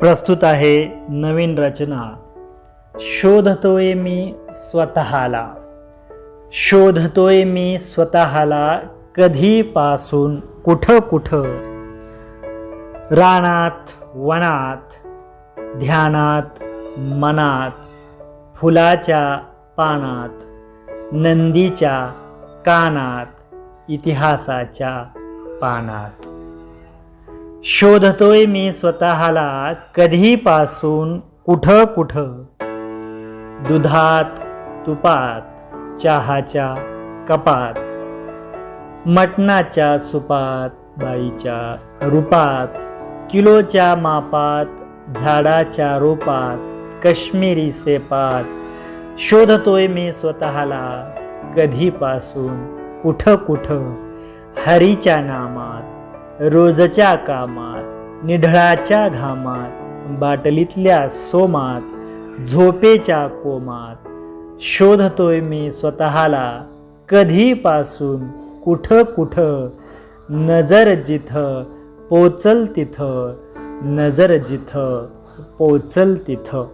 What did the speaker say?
प्रस्तुत आहे नवीन रचना. शोधतोय मी स्वतःला. शोधतोय मी स्वतःला कधीपासून कुठं कुठं? रानात वनात ध्यानात मनात फुलाच्या पानात नंदीच्या कानात इतिहासाच्या पानात. शोधतोय मी स्वतःला कधीपासून कुठं कुठं? दुधात तुपात चहाच्या कपात मटणाच्या सुपात बाईच्या रूपात किलोच्या मापात झाडाच्या रोपात काश्मीरी सेपात. शोधतोय मी स्वतःला कधीपासून कुठं कुठं? हरीच्या नामात. रोजच्या कामात निढळाच्या घामात बाटलीतल्या सोमात झोपेच्या कोमात शोधतोय मी स्वतःला कधीपासून कुठं कुठं नजर जिथं पोचल तिथं नजर जिथं पोचल तिथं.